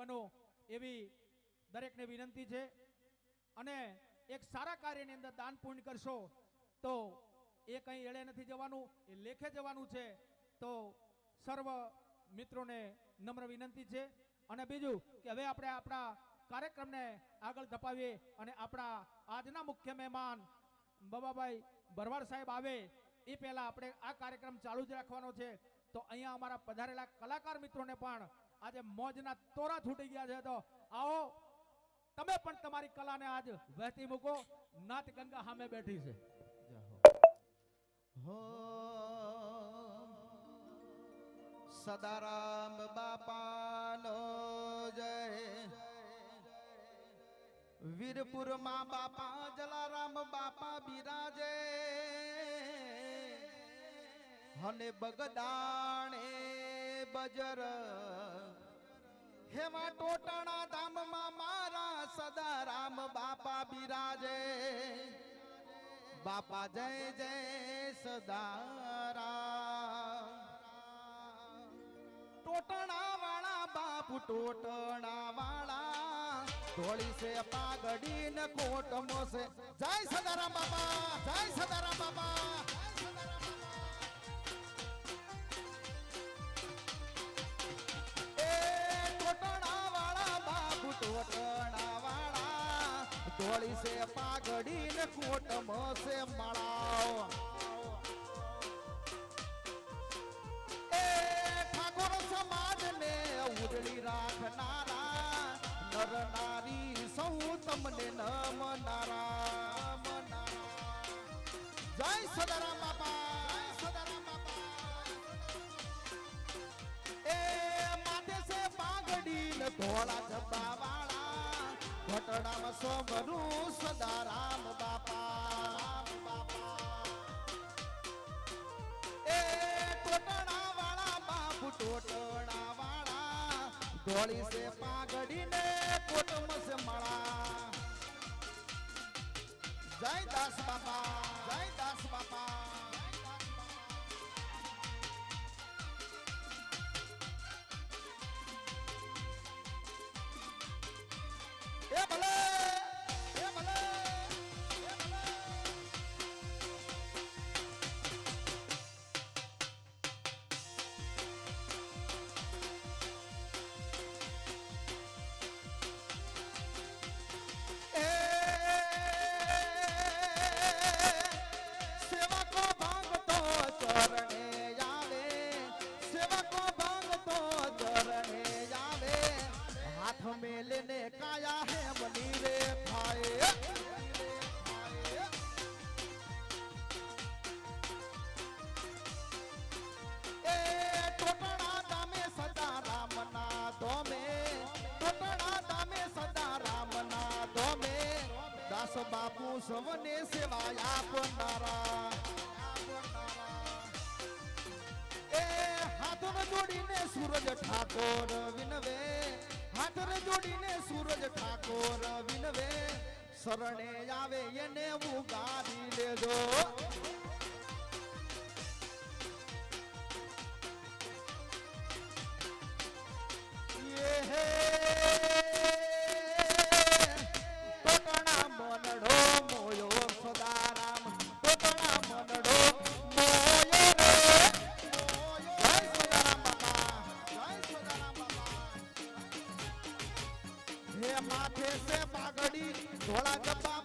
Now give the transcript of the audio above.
બનો એવી દરેકને વિનંતી છે. અને એક સારા કાર્યની અંદર દાન પૂર્ણ કરશો તો એ કંઈ એળે નથી જવાનું, એ લેખે જવાનું છે. તો સર્વ મિત્રોને નમ્ર વિનંતી છે. અને બીજું કે હવે આપણે આપણા કાર્યક્રમને આગળ ધપાવીએ અને આપણા આજના મુખ્ય મહેમાન બાબાભાઈ ભરવાડ સાહેબ આવે, એ પહેલા આપણે આ કાર્યક્રમ ચાલુ જ રાખવાનો છે. તો અહીંયા અમારા પધારેલા કલાકાર મિત્રોને પણ આજે મોજના તોરા છૂટી ગયા છે તો આવો, તમે પણ તમારી કલાને આજ વહેતી મૂકો. નાત ગંગા સામે બેઠી છે. સદારામ બાપાનો જય. વીરપુરમાં બાપા, જલારામ બાપા બિરાજે. હને બગદાણે બજર હેમાં ટોટાણા ધામમાં મારા સદારામ બાપા બિરાજે. બાપા જય જય સદારા ટોટણા વાળા બાપુ ટોટણા વાળા ધોળી છે પાગડી ને કોટ મોસે જય સદારામ બાપા, જય સદારામ બાપા. ધોળી છે પાઘડી ને કોટ મોસે મળાવ એ ઠાકોર સમાજ ને ઉડળી રાખનારા, નર નારી સૌ તમને નમનારા. જય સદારામ બાપા એ માથે છે પાઘડી ધોળા ઘટડામાં સદા રામ બાપા. એ ટોટણા વાળા બાપુ ટોટણા છે મળા. જય દાસ બાપા, જય દાસ બાપા. દાસ બાપુ સૌને સેવા આપનારા. એ હાથને જોડીને સૂરજ ઠાકોર વિનવે. હાથને જોડીને સૂરજ ઠાકોર વિનવે. શરણે આવે એને ઉગારી લેજો. માથે છે પાઘડી ઢોળા જબ્બા